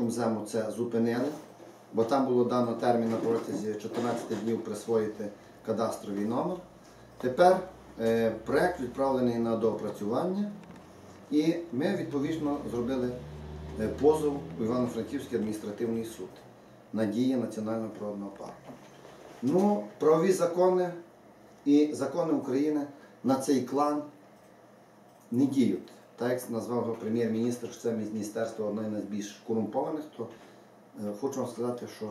держкомзему це зупинили, бо там було дано термін на протязі 14 днів присвоїти кадастровий номер. Тепер е, проект відправлений на доопрацювання, і ми відповідно зробили е, позов у Івано-Франківський адміністративний суд на дії Національного природного парку. Ну, правові закони і закони України на цей клан не діють. Так як назвав його прем'єр-міністр, що це міністерство одне з найбільш корумпованих, то е, хочу вам сказати, що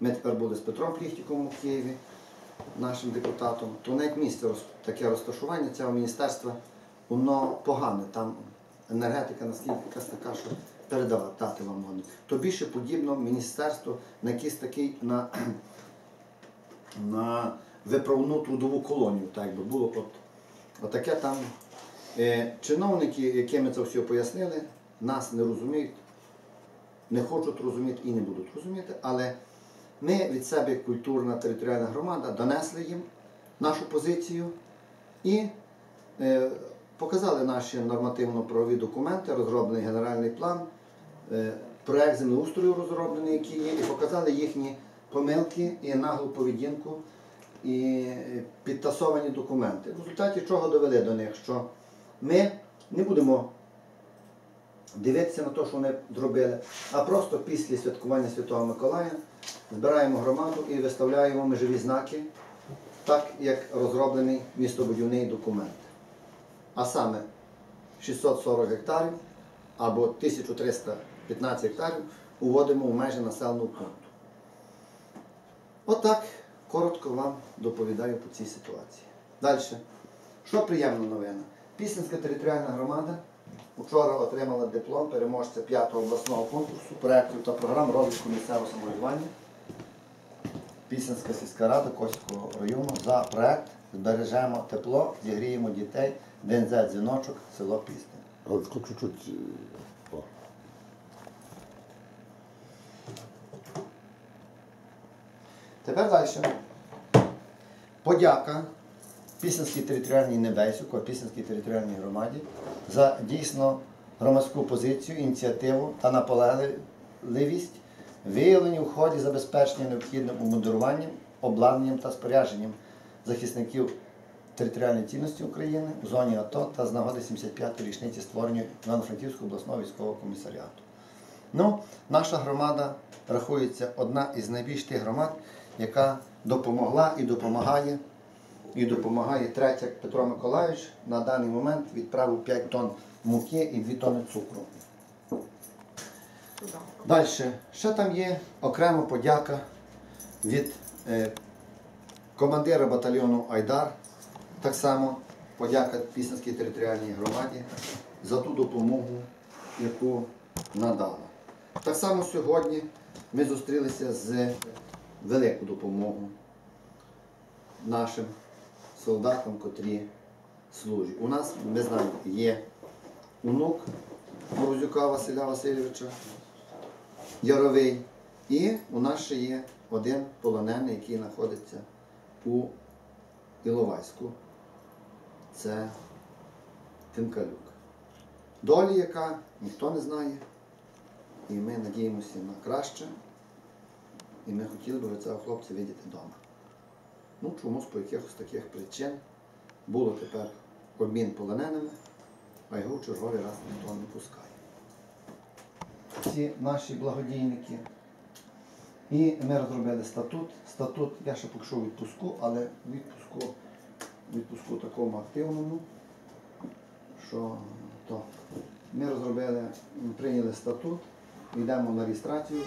ми тепер були з Петром Пліхтіком у Києві, нашим депутатом, то навіть місце таке розташування цього міністерства, воно погане. Там енергетика наскільки якась така, що передавати вам можна. То більше подібно міністерство на якийсь такий на, на виправну трудову колонію, так якби було от, отаке там. Е, чиновники, яким ми це все пояснили, нас не розуміють, не хочуть розуміти і не будуть розуміти, але ми від себе, як культурна територіальна громада, донесли їм нашу позицію і е, показали наші нормативно-правові документи, розроблений генеральний план, е, проект землеустрою розроблений, який є, і показали їхні помилки і наглу поведінку і підтасовані документи. В результаті чого довели до них, що ми не будемо дивитися на те, що вони зробили, а просто після святкування Святого Миколая збираємо громаду і виставляємо межові знаки, так як розроблений містобудівний документ. А саме 640 гектарів або 1315 гектарів уводимо в межі населеного пункту. Отак коротко вам доповідаю по цій ситуації. Далі. Що приємна новина? Пісненська територіальна громада вчора отримала диплом переможця 5-го обласного конкурсу проєктів та програм розвитку місцевого самоврядування. Пісненська сільська рада Косівського району за проєкт Збережемо тепло, зігріємо дітей, ДНЗ дзвіночок, село Пісне. Ручку чуть-чуть. е, Тепер далі. Подяка Пісненській територіальній Небесюку, Пісненській територіальній громаді за дійсно громадську позицію, ініціативу та наполегливість, виявлені в ході забезпечення необхідним обмундируванням, обладнанням та спорядженням захисників територіальної цінності України у зоні АТО та з нагоди 75-ї річниці створення Івано-Франківського обласного військового комісаріату. Ну, наша громада рахується одна із найбільш тих громад, яка допомогла і допомагає, і допомагає третя Петро Миколаївич на даний момент відправив 5 тонн муки і 2 тонни цукру. Далі, ще там є окрема подяка від е, командира батальйону Айдар, так само подяка Пісненській територіальній громаді за ту допомогу, яку надала. Так само сьогодні ми зустрілися з велику допомогою нашим солдатам, котрі служать. У нас, ми знаємо, є онук Морозюка Василя Васильовича, Яровий, і у нас ще є один полонений, який знаходиться у Іловайську. Це Тимкалюк. Долі, яка ніхто не знає. І ми надіємося на краще. І ми хотіли б цього хлопця видіти вдома. Ну, чомусь по якихось таких причин було тепер обмін полоненими, а його в черговий раз ніхто не пускає. Ці наші благодійники. І ми розробили статут. Статут, я ще поки відпуску, але відпуску, відпуску такому активному, що то ми розробили, прийняли статут, йдемо на реєстрацію.